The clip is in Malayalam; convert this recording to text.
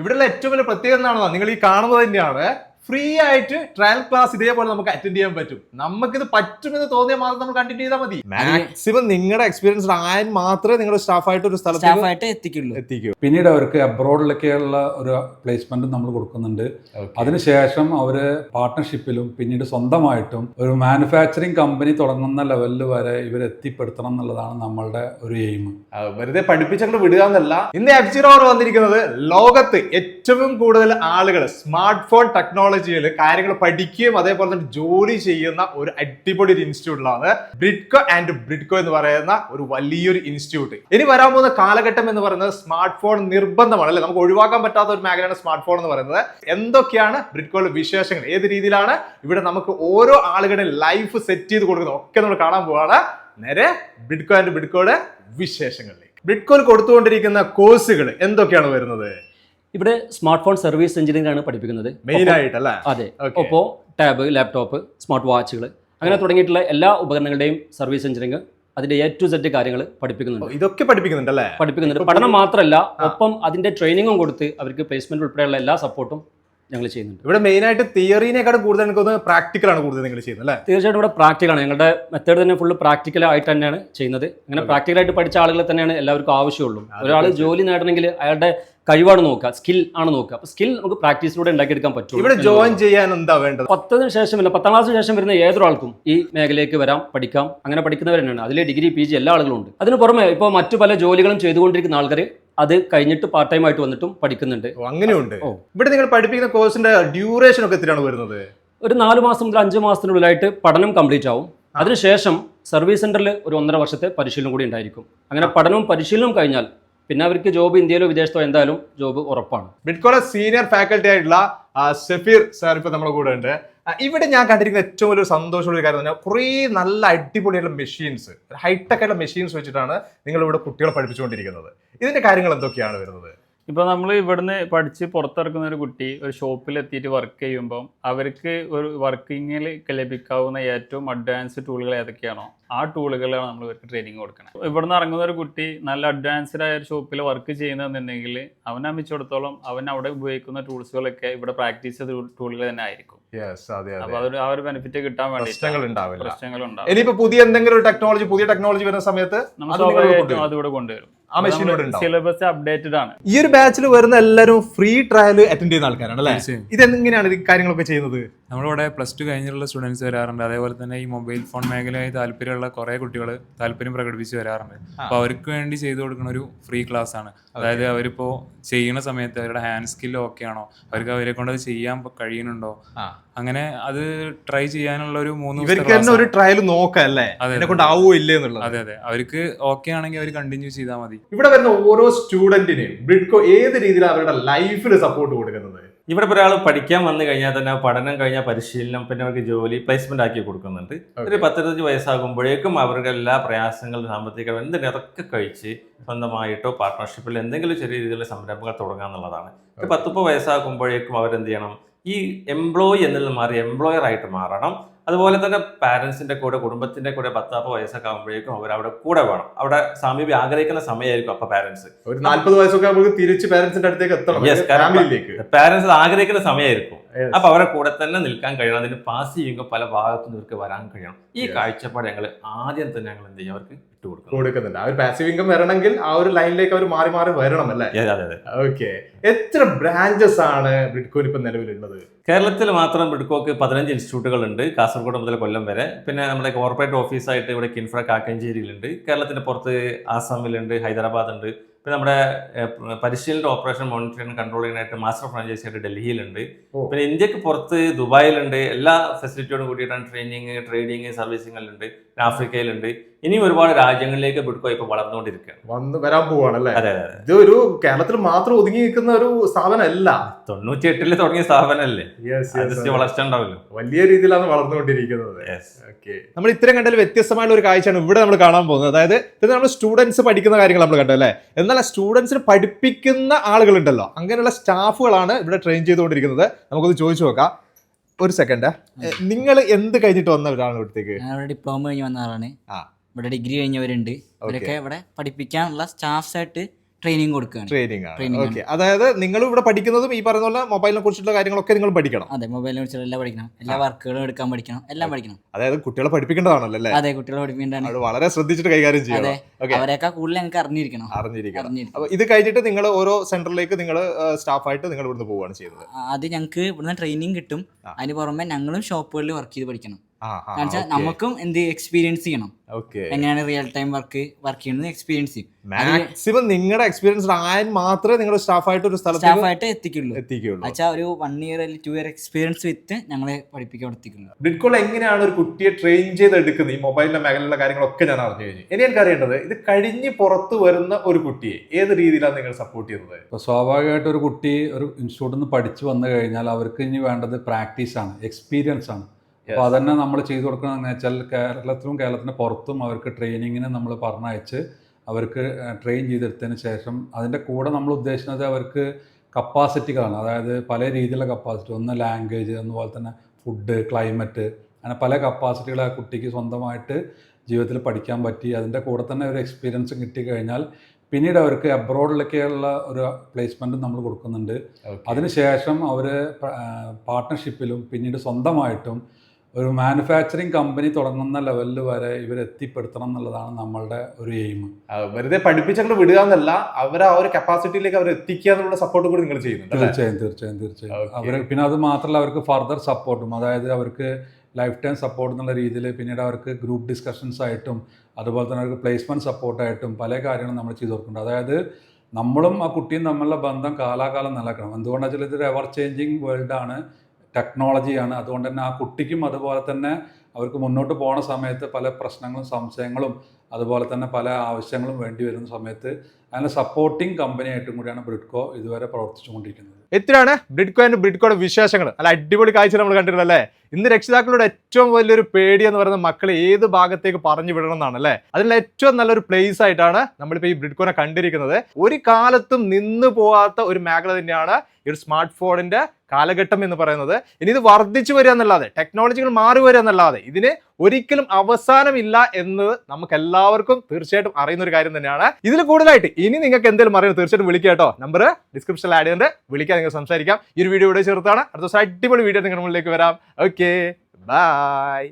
ഇവിടെയുള്ള ഏറ്റവും വലിയ പ്രത്യേകത എന്താണെന്നോ നിങ്ങൾ ഈ കാണുന്നത് തന്നെയാണ്. ഫ്രീ ആയിട്ട് ട്രയൽ ക്ലാസ് ഇതേപോലെ നമുക്ക് അറ്റൻഡ് ചെയ്യാൻ പറ്റും. നമുക്കിത് പറ്റുമെന്ന് തോന്നിയ മാത്രം നമ്മൾ കണ്ടിന്യൂ ചെയ്താൽ മതി. മാക്സിമം നിങ്ങളുടെ എക്സ്പീരിയൻസ് ആയാൽ മാത്രമേ നിങ്ങളുടെ സ്റ്റാഫായിട്ട് ഒരു സ്റ്റാഫായിട്ട് എത്തിക്കുള്ളൂ. എത്തിക്കൂ. പിന്നീട് അവർക്ക് അബ്രോഡിലൊക്കെയുള്ള ഒരു പ്ലേസ്മെന്റ് നമ്മൾ കൊടുക്കുന്നുണ്ട്. അതിനുശേഷം അവർ പാർട്ട്ണർഷിപ്പിലും പിന്നീട് സ്വന്തമായിട്ടും ഒരു മാനുഫാക്ചറിങ് കമ്പനി തുടങ്ങുന്ന ലെവലിൽ വരെ ഇവർ എത്തിപ്പെടുത്തണം എന്നുള്ളതാണ് നമ്മളുടെ ഒരു എയിം വെറുതെ പഠിപ്പിച്ചങ്ങോട്ട് വിടുക എന്നല്ല. ഇന്ന് എഫ് സീറോ വന്നിരിക്കുന്നത് ലോകത്ത് ഏറ്റവും കൂടുതൽ ആളുകൾ സ്മാർട്ട് ഫോൺ ടെക്നോളജിയിൽ കാര്യങ്ങൾ പഠിക്കുകയും അതേപോലെ തന്നെ ജോലി ചെയ്യുന്ന ഒരു അടിപൊളി ഒരു ഇൻസ്റ്റിറ്റ്യൂട്ടിലാണ് ബ്രിഡ്കോ ആൻഡ് ബ്രിഡ്കോ എന്ന് പറയുന്ന ഒരു വലിയൊരു ഇൻസ്റ്റിറ്റ്യൂട്ട് ഇനി വരാൻ പോകുന്ന കാലഘട്ടം എന്ന് പറയുന്നത് സ്മാർട്ട് ഫോൺ നിർബന്ധമാണ് അല്ലെ? നമുക്ക് ഒഴിവാക്കാൻ പറ്റാത്ത ഒരു മേഖലയാണ് സ്മാർട്ട് ഫോൺ എന്ന് പറയുന്നത്. എന്തൊക്കെയാണ് ബ്രിഡ്കോയുടെ വിശേഷങ്ങൾ? ഏത് രീതിയിലാണ് ഇവിടെ നമുക്ക് ഓരോ ആളുകളുടെ ലൈഫ് സെറ്റ് ചെയ്ത് കൊടുക്കുന്നത്? ഒക്കെ നമ്മൾ കാണാൻ പോവാണ്. നേരെ ബ്രിഡ്കോ ആൻഡ് ബ്രിഡ്കോയുടെ വിശേഷങ്ങളിലേക്ക്. ബ്രിഡ്കോയിൽ കൊടുത്തുകൊണ്ടിരിക്കുന്ന കോഴ്സുകൾ എന്തൊക്കെയാണ് വരുന്നത്? ഇവിടെ സ്മാർട്ട് ഫോൺ സർവീസ് എഞ്ചിനീയറിംഗ് ആണ് പഠിപ്പിക്കുന്നത്. മെയിൻ ആയിട്ടല്ലേ? അതെ. ഒപ്പോ ടാബ് ലാപ്ടോപ്പ് സ്മാർട്ട് വാച്ചുകൾ അങ്ങനെ തുടങ്ങിയിട്ടുള്ള എല്ലാ ഉപകരണങ്ങളുടെയും സർവീസ് എഞ്ചിനീയറിംഗ് അതിന്റെ എ ടു സെറ്റ് കാര്യങ്ങൾ പഠിപ്പിക്കുന്നുണ്ട്. ഇതൊക്കെ പഠിപ്പിക്കുന്നുണ്ട്. അല്ലേ പഠിപ്പിക്കുന്നുണ്ട് പഠനം മാത്രമല്ല ഒപ്പം അതിന്റെ ട്രെയിനിങ്ങും കൊടുത്ത് അവർക്ക് പ്ലേസ്മെന്റ് ഉൾപ്പെടെയുള്ള എല്ലാ സപ്പോർട്ടും ഞങ്ങൾ ചെയ്യുന്നുണ്ട്. ഇവിടെ മെയിൻ ആയിട്ട് തിയറിനേക്കാൾ കൂടുതൽ എനിക്ക് തോന്നുന്നത് പ്രാക്ടിക്കൽ ആണ് കൂടുതൽ നിങ്ങൾ ചെയ്യുന്നത് അല്ലേ? തീർച്ചയായിട്ടും ഇവിടെ പ്രാക്ടിക്കലാണ് ഞങ്ങളുടെ മെത്തേഡ് തന്നെ ഫുള്ള് പ്രാക്ടിക്കൽ ആയിട്ട് തന്നെയാണ് ചെയ്യുന്നത്. അങ്ങനെ പ്രാക്ടിക്കലായിട്ട് പഠിച്ച ആളുകളെ തന്നെയാണ് എല്ലാവർക്കും ആവശ്യമുള്ളൂ. ഒരാൾ ജോലി നേടണമെങ്കിൽ അയാളുടെ കഴിവാണ് നോക്കുക സ്കിൽ ആണ് നോക്കുക. അപ്പോൾ സ്കിൽ നമുക്ക് പ്രാക്ടീസിലൂടെ ഉണ്ടാക്കിയെടുക്കാൻ പറ്റും ഇവിടെ ജോയിൻ ചെയ്യാൻ എന്താ വേണ്ടത്? പത്തിന് ശേഷമില്ല പത്താം ക്ലാസ്സിന് ശേഷം വരുന്ന ഏതൊരാൾക്കും ഈ മേഖലയിലേക്ക് വരാം പഠിക്കാം അങ്ങനെ പഠിക്കുന്നവർ അതിലെ ഡിഗ്രി പി ജി എല്ലാ ആളുകളും ഉണ്ട് അതിന് പുറമെ ഇപ്പോൾ മറ്റു പല ജോലികളും ചെയ്തുകൊണ്ടിരിക്കുന്ന ആൾക്കാർ അത് കഴിഞ്ഞിട്ട് പാർട്ട് ടൈം ആയിട്ട് വന്നിട്ടും പഠിക്കുന്നുണ്ട്. അങ്ങനെയുണ്ട്. ഇവിടെ നിങ്ങൾ പഠിപ്പിക്കുന്ന കോഴ്സിന്റെ ഡ്യൂറേഷൻ ഒക്കെ എത്രയാണ് വരുന്നത്? ഒരു നാല് മാസം മുതൽ അഞ്ച് മാസത്തിനുള്ളിലായിട്ട് പഠനം കംപ്ലീറ്റ് ആവും. അതിനുശേഷം സർവീസ് സെന്ററിൽ ഒരു ഒന്നര വർഷത്തെ പരിശീലനം കൂടി ഉണ്ടായിരിക്കും. അങ്ങനെ പഠനവും പരിശീലനവും കഴിഞ്ഞാൽ പിന്നെ അവർക്ക് ജോബ് ഇന്ത്യയിലോ വിദേശത്തോ എന്തായാലും ജോബ് ഉറപ്പാണ്. ബിഡ്കോള സീനിയർ ഫാക്കൽറ്റി ആയിട്ടുള്ള സെഫീർ സാർ ഇപ്പൊ നമ്മുടെ കൂടെ ഉണ്ട്. ഇവിടെ ഞാൻ കണ്ടിരിക്കുന്ന ഏറ്റവും വലിയ സന്തോഷമുള്ള ഒരു കാര്യം പറഞ്ഞാൽ കുറേ നല്ല അടിപൊളിയായിട്ടുള്ള മെഷീൻസ് ഹൈടെക് ആയിട്ടുള്ള മെഷീൻസ് വെച്ചിട്ടാണ് നിങ്ങൾ ഇവിടെ കുട്ടികളെ പഠിപ്പിച്ചുകൊണ്ടിരിക്കുന്നത്. ഇതിന്റെ കാര്യങ്ങൾ എന്തൊക്കെയാണ് വരുന്നത്? ഇപ്പോൾ നമ്മൾ ഇവിടുന്ന് പഠിച്ച് പുറത്തിറക്കുന്ന ഒരു കുട്ടി ഒരു ഷോപ്പിൽ എത്തിയിട്ട് വർക്ക് ചെയ്യുമ്പോൾ അവർക്ക് ഒരു വർക്കിങ്ങിൽ ലഭിക്കാവുന്ന ഏറ്റവും അഡ്വാൻസ് ടൂളുകൾ ഏതൊക്കെയാണോ? ആ ടൂളുകളാണ് നമ്മൾ ഇവർക്ക് ട്രെയിനിങ് കൊടുക്കുന്നത് ഇവിടുന്ന് ഇറങ്ങുന്ന ഒരു കുട്ടി നല്ല അഡ്വാൻസ്ഡ് ആയ ഒരു ഷോപ്പിൽ വർക്ക് ചെയ്യുന്നതെന്നുണ്ടെങ്കിൽ അവനെ അമിച്ചിടത്തോളം അവൻ അവിടെ ഉപയോഗിക്കുന്ന ടൂൾസുകളൊക്കെ ഇവിടെ പ്രാക്ടീസ് ചെയ്ത ടൂളുകൾ തന്നെ ആയിരിക്കും. ആ ഒരു ബെനിഫിറ്റ് കിട്ടാൻ വേണ്ടി ഉണ്ടാവില്ല. പ്രശ്നങ്ങൾ ഉണ്ടാവും. ഇനിയിപ്പോ പുതിയ എന്തെങ്കിലും ഒരു ടെക്നോളജി പുതിയ ടെക്നോളജി വരുന്ന സമയത്ത് അത് കൊണ്ടുവരും. ആ മെഷീൻ ഇവിടെ സിലബസ് അപ്ഡേറ്റഡ് ആണ്. ഈ ഒരു ബാച്ചിൽ വരുന്ന എല്ലാവരും ഫ്രീ ട്രയൽ അറ്റൻഡ് ചെയ്യുന്ന ആൾക്കാരാണ് അല്ലേ? ഇത് എങ്ങനെയാണ് ഈ കാര്യങ്ങളൊക്കെ ചെയ്യുന്നത്? നമ്മളിവിടെ പ്ലസ് ടു കഴിഞ്ഞിട്ടുള്ള സ്റ്റുഡൻസ് വരാറുണ്ട്. അതേപോലെ തന്നെ ഈ മൊബൈൽ ഫോൺ മേഖലയായി താല്പര്യമുള്ള കുറെ കുട്ടികൾ താല്പര്യം പ്രകടിപ്പിച്ച് വരാറുണ്ട്. അപ്പോൾ അവർക്ക് വേണ്ടി ചെയ്തു കൊടുക്കുന്ന ഒരു ഫ്രീ ക്ലാസ് ആണ്. അതായത് അവരിപ്പോ ചെയ്യുന്ന സമയത്ത് അവരുടെ ഹാൻഡ് സ്കിൽ ഓക്കെ ആണോ? അവർക്ക് അവരെ കൊണ്ട് അത് ചെയ്യാൻ കഴിയുന്നുണ്ടോ? ആ. അങ്ങനെ അത് ട്രൈ ചെയ്യാനുള്ള ഒരു മൂന്ന് ദിവസത്തെ ഇവർക്ക് തന്നെ ഒരു ട്രയൽ നോക്കാം അല്ലേ. കൊണ്ട് ആവോ ഇല്ലേ എന്നുള്ളത്. അതെ അതെ. അവർക്ക് ഓക്കെ ആണെങ്കിൽ അവർ കണ്ടിന്യൂ ചെയ്താൽ മതി. ഇവിടെ വരുന്ന ഓരോ സ്റ്റുഡന്റിനെയും ബ്രിഡ്കോ ഏത് രീതിയിലാണ് അവരുടെ ലൈഫിൽ സപ്പോർട്ട് കൊടുക്കുന്നത്? ഇവിടെ ഇപ്പോൾ ഒരാൾ പഠിക്കാൻ വന്നു കഴിഞ്ഞാൽ തന്നെ പഠനം കഴിഞ്ഞാൽ പരിശീലനം പിന്നെ അവർക്ക് ജോലി പ്ലേസ്മെന്റ് ആക്കി കൊടുക്കുന്നുണ്ട്. ഒരു പത്തിരുപത്തഞ്ച് വയസ്സാകുമ്പോഴേക്കും അവരുടെ എല്ലാ പ്രയാസങ്ങളും സാമ്പത്തിക എന്തിനും അതൊക്കെ കഴിച്ച് സ്വന്തമായിട്ടോ പാർട്ട്ണർഷിപ്പിൽ എന്തെങ്കിലും ചെറിയ രീതിയിലുള്ള സംരംഭങ്ങൾ തുടങ്ങാന്നുള്ളതാണ്. ഒരു പത്തുപ്പോ വയസ്സാകുമ്പോഴേക്കും അവരെന്ത് ചെയ്യണം? ഈ എംപ്ലോയി എന്നിൽ മാറി എംപ്ലോയർ ആയിട്ട് മാറണം. അതുപോലെ തന്നെ പാരൻസിന്റെ കൂടെ കുടുംബത്തിന്റെ കൂടെ പത്താപ്പ വയസ്സൊക്കെ ആകുമ്പോഴേക്കും അവർ അവിടെ കൂടെ വേണം. അവിടെ സമീപം ആഗ്രഹിക്കുന്ന സമയമായിരിക്കും അപ്പൊ പാരൻസ്. ഒരു നാല്പത് വയസ്സൊക്കെ ആകുമ്പോൾ തിരിച്ച് പാരൻസിന്റെ അടുത്തേക്ക് എത്തണം. പാരൻസ് ആഗ്രഹിക്കുന്ന സമയമായിരിക്കും. അപ്പൊ അവരെ കൂടെ തന്നെ നിൽക്കാൻ കഴിയണം. അതിന് പാസ് ചെയ്യുമ്പോൾ പല ഭാഗത്തും ഇവർക്ക് വരാൻ കഴിയണം. ഈ കാഴ്ചപ്പാട് ഞങ്ങൾ ആദ്യം തന്നെ ഞങ്ങൾ എന്ത് ചെയ്യും? അവർക്ക് കൊടുക്കുന്നുണ്ട്. ആ ഒരു പാസീവ് ഇൻകം വരണമെങ്കിൽ ആ ഒരു ലൈനിലേക്ക് അവർ മാറി മാറി വരണം അല്ലേ? ഓക്കെ എത്ര ബ്രാഞ്ചസ് ആണ് ബ്രിഡ്കോയിൽ ഇപ്പൊ നിലവിലുള്ളത്? കേരളത്തിൽ മാത്രം ബിഡ്കോക്ക് പതിനഞ്ച് ഇൻസ്റ്റിറ്റ്യൂട്ടുകൾ ഉണ്ട് കാസർഗോഡ് മുതൽ കൊല്ലം വരെ. പിന്നെ നമ്മുടെ കോർപ്പറേറ്റ് ഓഫീസായിട്ട് ഇവിടെ കിൻഫ്ര കാക്കഞ്ചേരിയിലുണ്ട്. കേരളത്തിന്റെ പുറത്ത് ആസാമിലുണ്ട് ഹൈദരാബാദ് ഉണ്ട് പിന്നെ നമ്മുടെ പരിശീലന ഓപ്പറേഷൻ മോണിറ്ററിംഗ് കൺട്രോൾ ചെയ്യാനായിട്ട് മാസ്റ്റർ ഫ്രാഞ്ചൈസി ആയിട്ട് ഡൽഹിയിലുണ്ട്. പിന്നെ ഇന്ത്യയ്ക്ക് പുറത്ത് ദുബായിലുണ്ട്. എല്ലാ ഫെസിലിറ്റിയോടും കൂടിയിട്ടാണ് ട്രെയിനിങ് ട്രേഡിങ് സർവീസിംഗിലുണ്ട് ആഫ്രിക്കയിലുണ്ട്. ഇനിയും ഒരുപാട് രാജ്യങ്ങളിലേക്ക് ബിഡ്കോ ഇപ്പൊ വളർന്നുകൊണ്ടിരിക്കുകയാണ്. വന്ന് വരാൻ പോവാണല്ലേ? അതെ അതെ ഇത് ഒരു കേരളത്തിൽ മാത്രം ഒതുങ്ങി നിൽക്കുന്ന ഒരു സ്ഥാപനമല്ല. തൊണ്ണൂറ്റി എട്ടിൽ തുടങ്ങിയ സ്ഥാപനമല്ലേ? Yes. വളർച്ച ഉണ്ടാവില്ല. വലിയ രീതിയിലാണ് വളർന്നുകൊണ്ടിരിക്കുന്നത്. യെസ് ഓക്കെ നമ്മൾ ഇത്രയും കണ്ടാൽ വ്യത്യസ്തമായുള്ള ഒരു കാഴ്ചയാണ് ഇവിടെ നമ്മൾ കാണാൻ പോകുന്നത്. അതായത് ഇത് നമ്മൾ സ്റ്റുഡൻസ് പഠിക്കുന്ന കാര്യങ്ങൾ നമ്മൾ കണ്ടു അല്ലേ എന്നാൽ ആ സ്റ്റുഡൻസിന് പഠിപ്പിക്കുന്ന ആളുകളുണ്ടല്ലോ. അങ്ങനെയുള്ള സ്റ്റാഫുകളാണ് ഇവിടെ ട്രെയിൻ ചെയ്തുകൊണ്ടിരിക്കുന്നത്. നമുക്കൊന്ന് ചോദിച്ചു നോക്കാം. ഒരു സെക്കൻഡ് നിങ്ങൾ എന്ത് കഴിഞ്ഞിട്ട് വന്ന ഒരാളാണ് ഇവിടത്തേക്ക് ഞാൻ ഡിപ്ലോമ കഴിഞ്ഞ് വന്ന ആളാണ്. ആ. ഇവിടെ ഡിഗ്രി കഴിഞ്ഞവരുണ്ട്. ഇവരൊക്കെ ഇവിടെ പഠിപ്പിക്കാനുള്ള സ്റ്റാഫ്സ് ആയിട്ട് ട്രെയിനിങ് കൊടുക്കുകയാണ്. ട്രെയിനിങ് ആണ്. ഓക്കെ അതായത് നിങ്ങൾ ഇവിടെ പഠിക്കുന്നതും ഈ പറയുന്ന പോലെ മൊബൈലിനെ കുറിച്ചുള്ള കാര്യങ്ങളൊക്കെ നിങ്ങൾ പഠിക്കണം. അതെ മൊബൈലിനെ കുറിച്ചുള്ള എല്ലാം പഠിക്കണം. എല്ലാ വർക്കുകളും എടുക്കാൻ പഠിക്കണം. എല്ലാം പഠിക്കണം. അതായത് കുട്ടികളെ പഠിപ്പിക്കേണ്ടതാണല്ലോ അല്ലേ? അതെ കുട്ടികളെ പഠിപ്പിക്കേണ്ടതാണ്. വളരെ ശ്രദ്ധിച്ചിട്ട് കൈകാര്യം ചെയ്യണം അവരെയൊക്കെ കൂടുതൽ ഞങ്ങൾക്ക് അറിഞ്ഞിരിക്കണം. അറിഞ്ഞിരിക്കണം. അറിഞ്ഞിരിക്കും അപ്പൊ ഇത് കഴിഞ്ഞിട്ട് നിങ്ങൾ ഓരോ സെന്ററിലേക്ക് നിങ്ങൾ സ്റ്റാഫായിട്ട് നിങ്ങൾ ഇവിടുന്ന് പോവുകയാണ് ചെയ്യുന്നത്. ആദ്യം അത് ഞങ്ങൾക്ക് ഇവിടുന്ന് ട്രെയിനിങ് കിട്ടും. അതിന് പുറമെ ഞങ്ങളും ഷോപ്പുകളിൽ വർക്ക് ചെയ്ത് പഠിക്കണം. കാരണം നമുക്കും എന്ത് എക്സ്പീരിയൻസ് ചെയ്യണം. എങ്ങനെയാണ് റിയൽ ടൈം വർക്ക് വർക്ക് ചെയ്യുന്നത് എക്സ്പീരിയൻസ് ചെയ്യും. മാക്സിമം നിങ്ങളുടെ എക്സ്പീരിയൻസ് ആയാൽ മാത്രമേ നിങ്ങളുടെ സ്റ്റാഫായിട്ട് ഒരു സ്റ്റാഫായിട്ട് എത്തിക്കുള്ളൂ. എത്തിക്കുകയുള്ളൂ വെച്ചാൽ ഒരു വൺ ഇയർ അല്ലെങ്കിൽ ടു ഇയർ എക്സ്പീരിയൻസ് വിത്ത് ഞങ്ങളെ പഠിപ്പിക്കാൻ എത്തിക്കുള്ളൂ. ഡിഡ്കോൾ എങ്ങനെയാണ് ഒരു കുട്ടിയെ ട്രെയിൻ ചെയ്തെടുക്കുന്നത്? ഈ മൊബൈലിന്റെ മേഖലയിലുള്ള കാര്യങ്ങളൊക്കെ ഞാൻ അറിഞ്ഞു കഴിഞ്ഞു. ഇനി എനിക്ക് അറിയേണ്ടത് ഇത് കഴിഞ്ഞ് പുറത്ത് വരുന്ന ഒരു കുട്ടിയെ ഏത് രീതിയിലാണ് നിങ്ങൾ സപ്പോർട്ട് ചെയ്യുന്നത്? ഇപ്പോൾ സ്വാഭാവികമായിട്ട് ഒരു കുട്ടി ഒരു ഇൻസ്റ്റിറ്റ്യൂട്ടിൽ നിന്ന് പഠിച്ചു വന്നു കഴിഞ്ഞാൽ അവർക്ക് ഇനി വേണ്ടത് പ്രാക്ടീസ് ആണ് എക്സ്പീരിയൻസ് ആണ്. അപ്പോൾ അതന്നെ നമ്മൾ ചെയ്തു കൊടുക്കണമെന്ന് വെച്ചാൽ കേരളത്തിലും കേരളത്തിന് പുറത്തും അവർക്ക് ട്രെയിനിങ്ങിന് നമ്മൾ പറഞ്ഞയച്ച് അവർക്ക് ട്രെയിൻ ചെയ്തെടുത്തതിന് ശേഷം അതിന്റെ കൂടെ നമ്മൾ ഉദ്ദേശിക്കുന്നത് അവർക്ക് കപ്പാസിറ്റികളാണ്. അതായത് പല രീതിയിലുള്ള കപ്പാസിറ്റി ഒന്ന് ലാംഗ്വേജ് അതുപോലെ തന്നെ ഫുഡ് ക്ലൈമറ്റ് അങ്ങനെ പല കപ്പാസിറ്റികൾ ആ കുട്ടിക്ക് സ്വന്തമായിട്ട് ജീവിതത്തിൽ പഠിക്കാൻ പറ്റി അതിന്റെ കൂടെ തന്നെ ഒരു എക്സ്പീരിയൻസ് കിട്ടിക്കഴിഞ്ഞാൽ പിന്നീട് അവർക്ക് അബ്രോഡിലൊക്കെയുള്ള ഒരു പ്ലേസ്മെന്റ് നമ്മൾ കൊടുക്കുന്നുണ്ട്. അതിനുശേഷം അവർ പാർട്ട്ണർഷിപ്പിലും പിന്നീട് സ്വന്തമായിട്ടും ഒരു മാനുഫാക്ചറിങ് കമ്പനി തുടങ്ങുന്ന ലെവലിൽ വരെ ഇവരെത്തിപ്പെടുത്തണം എന്നുള്ളതാണ് നമ്മളുടെ ഒരു എയിം വെറുതെ പഠിപ്പിച്ചങ്ങോട്ട് വിടുക എന്നല്ല അവരെ ആ ഒരു കപ്പാസിറ്റിയിലേക്ക് അവർ എത്തിക്കുക എന്നുള്ള സപ്പോർട്ട് കൂടി നിങ്ങൾ ചെയ്യുന്നുണ്ട് തീർച്ചയായും തീർച്ചയായും തീർച്ചയായും. അവർ പിന്നെ അത് മാത്രമല്ല അവർക്ക് ഫർദർ സപ്പോർട്ടും അതായത് അവർക്ക് ലൈഫ് ടൈം സപ്പോർട്ട് എന്നുള്ള രീതിയിൽ പിന്നീട് അവർക്ക് ഗ്രൂപ്പ് ഡിസ്കഷൻസ് ആയിട്ടും അതുപോലെ തന്നെ അവർക്ക് പ്ലേസ്മെന്റ് സപ്പോർട്ടായിട്ടും പല കാര്യങ്ങളും നമ്മൾ ചെയ്തു കൊടുക്കുന്നുണ്ട് അതായത് നമ്മളും ആ കുട്ടിയും തമ്മിലുള്ള ബന്ധം കാലാകാലം നിലക്കണം എന്തുകൊണ്ടാണെന്ന് വെച്ചാൽ ഇതൊരു എവർ ചേഞ്ചിങ് വേൾഡാണ് ടെക്നോളജിയാണ് അതുകൊണ്ട് തന്നെ ആ കുട്ടിക്കും അതുപോലെ തന്നെ അവർക്ക് മുന്നോട്ട് പോണ സമയത്ത് പല പ്രശ്നങ്ങളും സംശയങ്ങളും അതുപോലെ തന്നെ പല ആവശ്യങ്ങളും വേണ്ടി വരുന്ന സമയത്ത് അതിന് സപ്പോർട്ടിങ് കമ്പനിയായിട്ടും കൂടിയാണ് ബ്രിഡ്കോ ഇതുവരെ പ്രവർത്തിച്ചുകൊണ്ടിരിക്കുന്നത്. എത്രയാണ് ബ്രിഡ്കോ ആൻഡ് ബ്രിഡ്കോയുടെ വിശേഷങ്ങൾ. അല്ല അടിപൊളി കാഴ്ച നമ്മൾ കണ്ടിട്ടുള്ളല്ലേ ഇന്ന് രക്ഷിതാക്കളുടെ ഏറ്റവും വലിയൊരു പേടി എന്ന് പറയുന്ന മക്കൾ ഏത് ഭാഗത്തേക്ക് പറഞ്ഞു വിടണം എന്നാണ് അല്ലേ? അതിനുള്ള ഏറ്റവും നല്ലൊരു പ്ലേസ് ആയിട്ടാണ് നമ്മളിപ്പോൾ ഈ ബ്രിഡ്കോനെ കണ്ടിരിക്കുന്നത്. ഒരു കാലത്തും നിന്ന് പോകാത്ത ഒരു മേഖല തന്നെയാണ് ഈ ഒരു സ്മാർട്ട് ഫോണിന്റെ കാലഘട്ടം എന്ന് പറയുന്നത് ഇനി ഇത് വർദ്ധിച്ചു വരിക എന്നല്ലാതെ ടെക്നോളജികൾ മാറി വരിക എന്നല്ലാതെ ഇതിന് ഒരിക്കലും അവസാനമില്ല എന്ന് നമുക്ക് എല്ലാവർക്കും തീർച്ചയായിട്ടും അറിയുന്ന ഒരു കാര്യം തന്നെയാണ്. ഇതിൽ കൂടുതലായിട്ട് ഇനി നിങ്ങൾക്ക് എന്തെങ്കിലും അറിയാം തീർച്ചയായിട്ടും വിളിക്കുക കേട്ടോ. നമ്പർ ഡിസ്ക്രിപ്ഷനിൽ ആഡ് ചെയ്തിട്ട് വിളിക്കാൻ നിങ്ങൾ സംസാരിക്കാം. ഈ ഒരു വീഡിയോ ഇവിടെ ചേർത്താണ്. അടുത്ത ദിവസം അടിപൊളി വീഡിയോ നിങ്ങളുടെ മുന്നിലേക്ക് വരാം. Okay bye